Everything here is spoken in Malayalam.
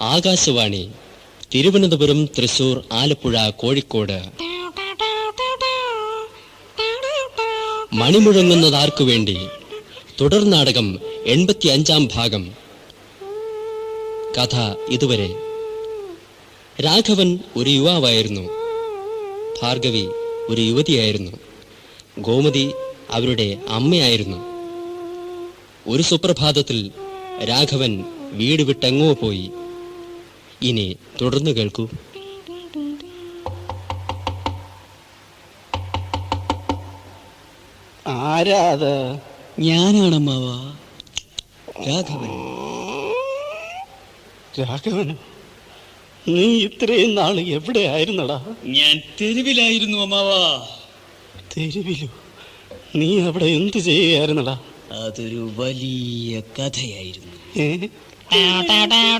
ആകാശവാണി തിരുവനന്തപുരം തൃശൂർ ആലപ്പുഴ കോഴിക്കോട്. മണിമുഴങ്ങുന്നതാർക്കു വേണ്ടി തുടർ നാടകം എൺപത്തി അഞ്ചാം ഭാഗം. കഥ ഇതുവരെ. രാഘവൻ ഒരു യുവാവായിരുന്നു. ഭാർഗവി ഒരു യുവതിയായിരുന്നു. ഗോമതി അവരുടെ അമ്മയായിരുന്നു. ഒരു സുപ്രഭാതത്തിൽ രാഘവൻ വീട് വിട്ടെങ്ങോ പോയി. ഇനി തുടർന്ന് കേൾക്കൂ. ആരാ അത് ഞാനാണമ്മാവ രാഘവൻ. രാഘവനോ നീ ഇത്രയും നാൾ എവിടെ ആയിരുന്നടാ? ഞാൻ തെരുവിലായിരുന്നു അമ്മാവ. തെരുവിലോ? നീ അവിടെ എന്ത് ചെയ്യുകയായിരുന്നടാ അതൊരു വലിയ കഥയായിരുന്നു.